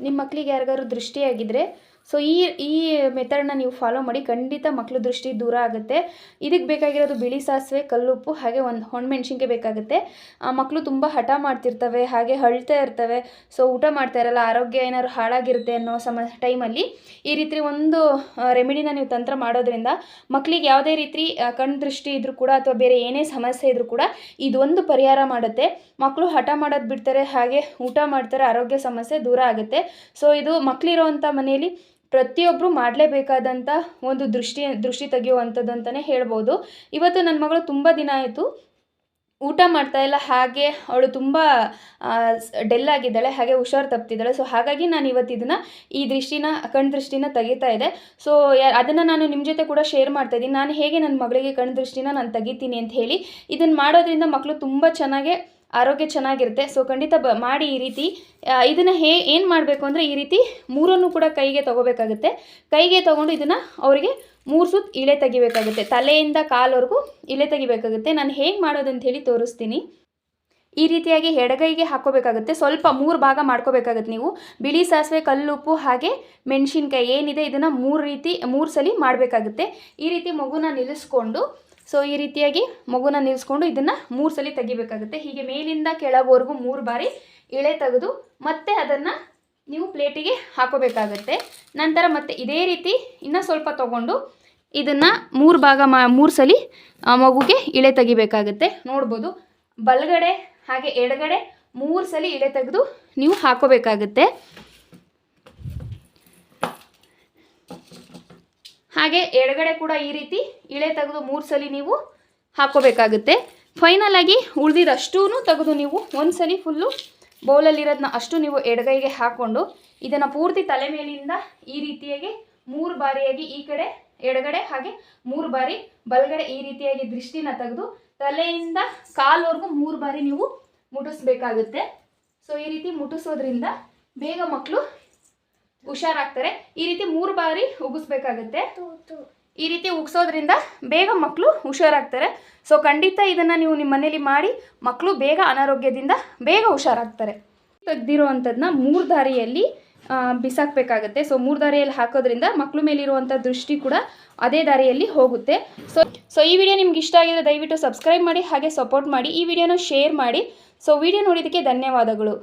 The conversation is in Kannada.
ನಿಮ್ಮ ಮಕ್ಕಳಿಗೆ ಯಾರಿಗಾದ್ರು ದೃಷ್ಟಿಯಾಗಿದ್ದರೆ ಸೊ ಈ ಈ ಮೆಥಡನ್ನ ನೀವು ಫಾಲೋ ಮಾಡಿ ಖಂಡಿತ ಮಕ್ಕಳು ದೃಷ್ಟಿ ದೂರ ಆಗುತ್ತೆ. ಇದಕ್ಕೆ ಬೇಕಾಗಿರೋದು ಬಿಳಿ ಸಾಸಿವೆ, ಕಲ್ಲುಪ್ಪು, ಹಾಗೆ ಒಂದು ಹೊಣಮೆಣ್ಸಿನ್ಕಾಯಿ ಬೇಕಾಗುತ್ತೆ. ಆ ಮಕ್ಕಳು ತುಂಬ ಹಠ ಮಾಡ್ತಿರ್ತವೆ, ಹಾಗೆ ಹಳ್ತಾ ಇರ್ತವೆ. ಸೊ ಊಟ ಮಾಡ್ತಾ ಇರಲ್ಲ, ಆರೋಗ್ಯ ಏನಾದ್ರು ಹಾಳಾಗಿರುತ್ತೆ ಅನ್ನೋ ಸಮ ಟೈಮಲ್ಲಿ ಈ ರೀತಿ ಒಂದು ರೆಮಿಡಿನ ನೀವು ತಂತ್ರ ಮಾಡೋದ್ರಿಂದ ಮಕ್ಕಳಿಗೆ ಯಾವುದೇ ರೀತಿ ಕಣ್ಣು ದೃಷ್ಟಿ ಇದ್ರೂ ಕೂಡ ಅಥವಾ ಬೇರೆ ಏನೇ ಸಮಸ್ಯೆ ಇದ್ರೂ ಕೂಡ ಇದೊಂದು ಪರಿಹಾರ ಮಾಡುತ್ತೆ. ಮಕ್ಕಳು ಹಠ ಮಾಡೋದು ಬಿಡ್ತಾರೆ, ಹಾಗೆ ಊಟ ಮಾಡ್ತಾರೆ, ಆರೋಗ್ಯ ಸಮಸ್ಯೆ ದೂರ ಆಗುತ್ತೆ. ಸೊ ಇದು ಮಕ್ಕಳಿರೋವಂಥ ಮನೆಯಲ್ಲಿ ಪ್ರತಿಯೊಬ್ಬರು ಮಾಡಲೇಬೇಕಾದಂಥ ಒಂದು ದೃಷ್ಟಿ ದೃಷ್ಟಿ ತೆಗೆಯುವಂಥದ್ದು ಅಂತಲೇ ಹೇಳ್ಬೋದು. ಇವತ್ತು ನನ್ನ ಮಗಳು ತುಂಬ ದಿನ ಆಯಿತು. ಊಟ ಮಾಡ್ತಾ ಇಲ್ಲ. ಹಾಗೆ ಅವಳು ತುಂಬ ಡೆಲ್ ಆಗಿದ್ದಾಳೆ. ಹಾಗೆ ಹುಷಾರು ತಪ್ತಿದ್ದಾಳೆ. ಸೊ, ಹಾಗಾಗಿ ನಾನು ಇವತ್ತು ಇದನ್ನು, ಈ ದೃಷ್ಟಿನ ಕಣ್ದೃಷ್ಟಿನ ತೆಗಿತಾ ಇದೆ. ಸೊ ಅದನ್ನು ನಾನು ನಿಮ್ಮ ಜೊತೆ ಕೂಡ ಶೇರ್ ಮಾಡ್ತಾ ಇದ್ದೀನಿ. ನಾನು ಹೇಗೆ ನನ್ನ ಮಗಳಿಗೆ ಕಣ್ದೃಷ್ಟಿನ ನಾನು ತೆಗಿತೀನಿ ಅಂತ ಹೇಳಿ. ಇದನ್ನು ಮಾಡೋದ್ರಿಂದ ಮಕ್ಕಳು ತುಂಬ ಚೆನ್ನಾಗೆ ಆರೋಗ್ಯ ಚೆನ್ನಾಗಿರುತ್ತೆ. ಸೊ ಖಂಡಿತ ಬ, ಮಾಡಿ ಈ ರೀತಿ ಇದನ್ನು ಹೇ, ಏನು ಮಾಡಬೇಕು ಅಂದರೆ ಈ ರೀತಿ ಮೂರನ್ನು ಕೂಡ ಕೈಗೆ ತೊಗೋಬೇಕಾಗುತ್ತೆ. ಕೈಗೆ ತೊಗೊಂಡು ಇದನ್ನು ಅವರಿಗೆ ಮೂರು ಸುತ್ತು ಇಳೆ ತೆಗಿಬೇಕಾಗುತ್ತೆ. ತಲೆಯಿಂದ ಕಾಲವರೆಗೂ ಇಳೆ ತೆಗಿಬೇಕಾಗುತ್ತೆ. ನಾನು ಹೇಗೆ ಮಾಡೋದು ಅಂತ ಹೇಳಿ ತೋರಿಸ್ತೀನಿ. ಈ ರೀತಿಯಾಗಿ ಎಡಗೈಗೆ ಹಾಕೋಬೇಕಾಗುತ್ತೆ. ಸ್ವಲ್ಪ ಮೂರು ಭಾಗ ಮಾಡ್ಕೋಬೇಕಾಗುತ್ತೆ ನೀವು. ಬಿಳಿ ಸಾಸಿವೆ, ಕಲ್ಲುಪ್ಪು ಹಾಗೆ ಮೆಣಸಿನ್ಕಾಯಿ ಏನಿದೆ, ಇದನ್ನು ಮೂರು ರೀತಿ, ಮೂರು ಸಲ ಮಾಡಬೇಕಾಗುತ್ತೆ. ಈ ರೀತಿ ಮಗುನ ನಿಲ್ಲಿಸ್ಕೊಂಡು ಸೊ ಈ ರೀತಿಯಾಗಿ ಮಗುನ ನಿಲ್ಲಿಸ್ಕೊಂಡು ಇದನ್ನು ಮೂರು ಸಲ ತೆಗಿಬೇಕಾಗುತ್ತೆ. ಹೀಗೆ ಮೇಲಿಂದ ಕೆಳಗವರೆಗೂ ಮೂರು ಬಾರಿ ಇಳೆ ತೆಗೆದು ಮತ್ತೆ ಅದನ್ನು ನೀವು ಪ್ಲೇಟಿಗೆ ಹಾಕೋಬೇಕಾಗತ್ತೆ. ನಂತರ ಮತ್ತೆ ಇದೇ ರೀತಿ ಇನ್ನೂ ಸ್ವಲ್ಪ ತೊಗೊಂಡು ಇದನ್ನು ಮೂರು ಭಾಗ ಮಾ, ಮೂರು ಸಲ ಮಗುಗೆ ಇಳೆ ತೆಗಿಬೇಕಾಗತ್ತೆ. ನೋಡ್ಬೋದು. ಬಲಗಡೆ ಹಾಗೆ ಎಡಗಡೆ ಮೂರು ಸಲ ಇಳೆ ತೆಗೆದು ನೀವು ಹಾಕೋಬೇಕಾಗತ್ತೆ. ಹಾಗೆ ಎಡಗಡೆ ಕೂಡ ಈ ರೀತಿ ಇಳೆ ತೆಗೆದು ಮೂರು ಸಲ ನೀವು ಹಾಕೋಬೇಕಾಗುತ್ತೆ. ಫೈನಲ್ ಆಗಿ ಉಳಿದಿರಷ್ಟೂ ತೆಗೆದು ನೀವು ಒಂದು ಸಲ ಫುಲ್ಲು ಬೌಲಲ್ಲಿರೋದನ್ನ ಅಷ್ಟು ನೀವು ಎಡಗೈಗೆ ಹಾಕ್ಕೊಂಡು ಇದನ್ನು ಪೂರ್ತಿ ತಲೆ ಮೇಲಿಂದ ಈ ರೀತಿಯಾಗಿ ಮೂರು ಬಾರಿಯಾಗಿ ಈ ಕಡೆ ಎಡಗಡೆ ಹಾಗೆ ಮೂರು ಬಾರಿ ಬಲಗಡೆ ಈ ರೀತಿಯಾಗಿ ದೃಷ್ಟಿನ ತೆಗೆದು ತಲೆಯಿಂದ ಕಾಲ್ವರೆಗೂ ಮೂರು ಬಾರಿ ನೀವು ಮುಟ್ಟಿಸ್ಬೇಕಾಗುತ್ತೆ. ಸೊ ಈ ರೀತಿ ಮುಟ್ಟಿಸೋದ್ರಿಂದ ಬೇಗ ಮಕ್ಕಳು ಹುಷಾರಾಗ್ತಾರೆ. ಈ ರೀತಿ ಮೂರು ಬಾರಿ ಉಗಿಸ್ಬೇಕಾಗತ್ತೆ. ಈ ರೀತಿ ಉಗಿಸೋದ್ರಿಂದ ಬೇಗ ಮಕ್ಕಳು ಹುಷಾರಾಗ್ತಾರೆ. ಸೊ ಖಂಡಿತ ಇದನ್ನು ನೀವು ನಿಮ್ಮ ಮನೇಲಿ ಮಾಡಿ ಮಕ್ಕಳು ಬೇಗ ಅನಾರೋಗ್ಯದಿಂದ ಬೇಗ ಹುಷಾರಾಗ್ತಾರೆ. ತೆಗ್ದಿರೋ ಅಂಥದ್ದನ್ನ ಮೂರು ದಾರಿಯಲ್ಲಿ ಬಿಸಾಕಬೇಕಾಗತ್ತೆ. ಸೊ ಮೂರು ದಾರಿಯಲ್ಲಿ ಹಾಕೋದ್ರಿಂದ ಮಕ್ಕಳು ಮೇಲಿರುವಂಥ ದೃಷ್ಟಿ ಕೂಡ ಅದೇ ದಾರಿಯಲ್ಲಿ ಹೋಗುತ್ತೆ. ಸೊ ಸೊ ಈ ವಿಡಿಯೋ ನಿಮ್ಗೆ ಇಷ್ಟ ಆಗಿದ್ರೆ ದಯವಿಟ್ಟು ಸಬ್ಸ್ಕ್ರೈಬ್ ಮಾಡಿ ಹಾಗೆ ಸಪೋರ್ಟ್ ಮಾಡಿ ಈ ವಿಡಿಯೋನ ಶೇರ್ ಮಾಡಿ. ಸೊ ವಿಡಿಯೋ ನೋಡಿದ್ದಕ್ಕೆ ಧನ್ಯವಾದಗಳು.